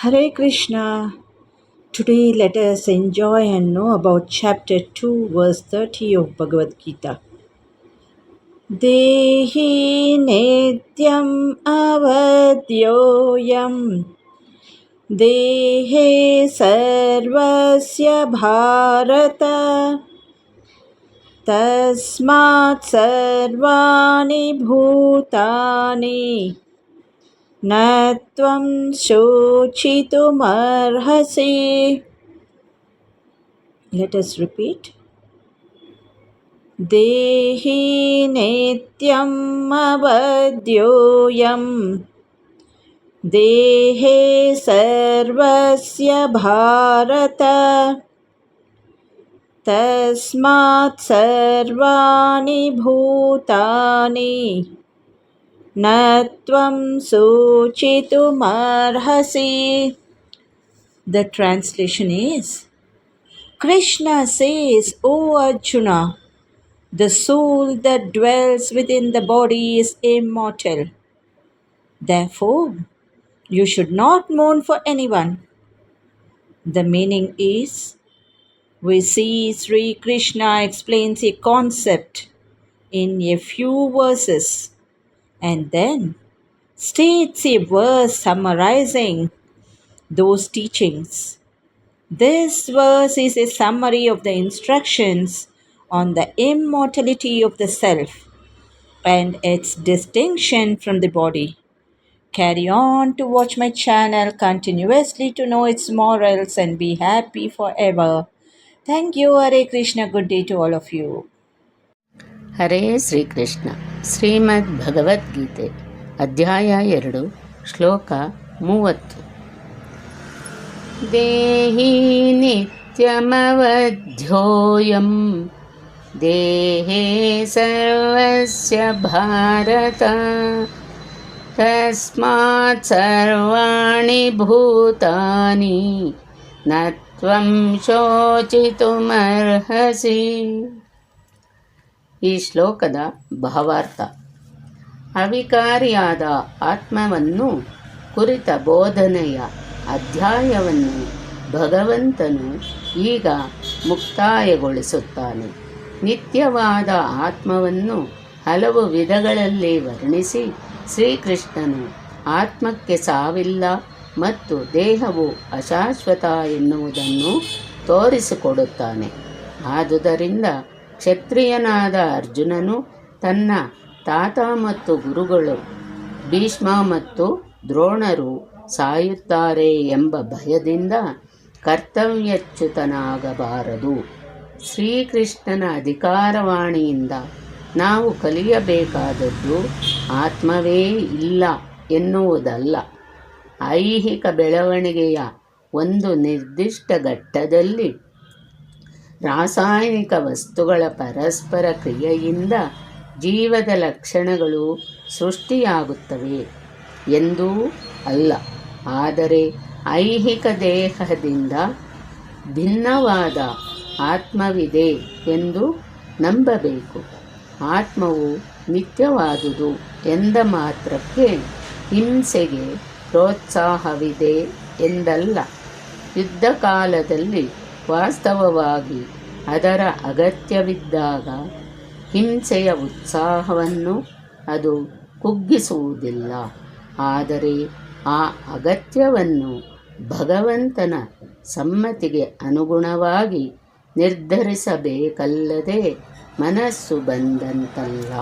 Hare Krishna. Today let us enjoy and know about chapter 2, verse 30 of Bhagavad Gita. Dehi nityam avadyoyam Dehe sarvasya bharata Tasmat sarvani bhutani न त्वं शोचितुमर्हसि us repeat. देहि नित्यम् अवद्योऽयम्। देहे सर्वस्य भारत। तस्मात् सर्वाणि भूतानि न त्वं सूचितुमर्हसि The translation is Krishna says, O Arjuna, the soul that dwells within the body is immortal. Therefore, you should not mourn for anyone. The meaning is we see Sri Krishna explains a concept in a few verses and then states a verse summarizing those teachings. This verse is a summary of the instructions on the immortality of the self and its distinction from the body. Carry on to watch my channel continuously to know its morals and be happy forever. Thank you, Hare Krishna. Good day to all of you. Hare Sri Krishna. ಶ್ರೀಮದ್ ಭಗವದ್ಗೀತೆ ಅಧ್ಯಾಯ ಎರಡು ಶ್ಲೋಕ ಮೂವತ್ತು ದೇಹಿ ನಿತ್ಯಮವಧ್ಯೋಯಂ ದೇಹೇ ಸರ್ವಸ್ಯ ಭಾರತ ತಸ್ಮಾತ್ ಸರ್ವಾಣಿ ಭೂತಾನಿ ನ ತ್ವಂ ಶೋಚಿತುಮರ್ಹಸಿ ಈ ಶ್ಲೋಕದ ಭಾವಾರ್ಥ. ಅವಿಕಾರಿಯಾದ ಆತ್ಮವನ್ನು ಕುರಿತ ಬೋಧನೆಯ ಅಧ್ಯಾಯವನ್ನು ಭಗವಂತನು ಈಗ ಮುಕ್ತಾಯಗೊಳಿಸುತ್ತಾನೆ. ನಿತ್ಯವಾದ ಆತ್ಮವನ್ನು ಹಲವು ವಿಧಗಳಲ್ಲಿ ವರ್ಣಿಸಿ ಶ್ರೀಕೃಷ್ಣನು ಆತ್ಮಕ್ಕೆ ಸಾವಿಲ್ಲ ಮತ್ತು ದೇಹವು ಅಶಾಶ್ವತ ಎನ್ನುವುದನ್ನು ತೋರಿಸಿಕೊಡುತ್ತಾನೆ. ಆದುದರಿಂದ ಕ್ಷತ್ರಿಯನಾದ ಅರ್ಜುನನು ತನ್ನ ತಾತ ಮತ್ತು ಗುರುಗಳು ಭೀಷ್ಮ ಮತ್ತು ದ್ರೋಣರು ಸಾಯುತ್ತಾರೆ ಎಂಬ ಭಯದಿಂದ ಕರ್ತವ್ಯಚ್ಯುತನಾಗಬಾರದು. ಶ್ರೀಕೃಷ್ಣನ ಅಧಿಕಾರವಾಣಿಯಿಂದ ನಾವು ಕಲಿಯಬೇಕಾದದ್ದು ಆತ್ಮವೇ ಇಲ್ಲ ಎನ್ನುವುದಲ್ಲ. ಐಹಿಕ ಬೆಳವಣಿಗೆಯ ಒಂದು ನಿರ್ದಿಷ್ಟ ಘಟ್ಟದಲ್ಲಿ ರಾಸಾಯನಿಕ ವಸ್ತುಗಳ ಪರಸ್ಪರ ಕ್ರಿಯೆಯಿಂದ ಜೀವದ ಲಕ್ಷಣಗಳು ಸೃಷ್ಟಿಯಾಗುತ್ತವೆ ಎಂದೂ ಅಲ್ಲ. ಆದರೆ ಐಹಿಕ ದೇಹದಿಂದ ಭಿನ್ನವಾದ ಆತ್ಮವಿದೆ ಎಂದು ನಂಬಬೇಕು. ಆತ್ಮವು ನಿತ್ಯವಾದುದು ಎಂದ ಮಾತ್ರಕ್ಕೆ ಹಿಂಸೆಗೆ ಪ್ರೋತ್ಸಾಹವಿದೆ ಎಂದಲ್ಲ. ಯುದ್ಧ ಕಾಲದಲ್ಲಿ ವಾಸ್ತವವಾಗಿ ಅದರ ಅಗತ್ಯವಿದ್ದಾಗ ಹಿಂಸೆಯ ಉತ್ಸಾಹವನ್ನು ಅದು ಕುಗ್ಗಿಸುವುದಿಲ್ಲ. ಆದರೆ ಆ ಅಗತ್ಯವನ್ನು ಭಗವಂತನ ಸಮ್ಮತಿಗೆ ಅನುಗುಣವಾಗಿ ನಿರ್ಧರಿಸಬೇಕಲ್ಲದೆ ಮನಸ್ಸು ಬಂದಂತಲ್ಲ.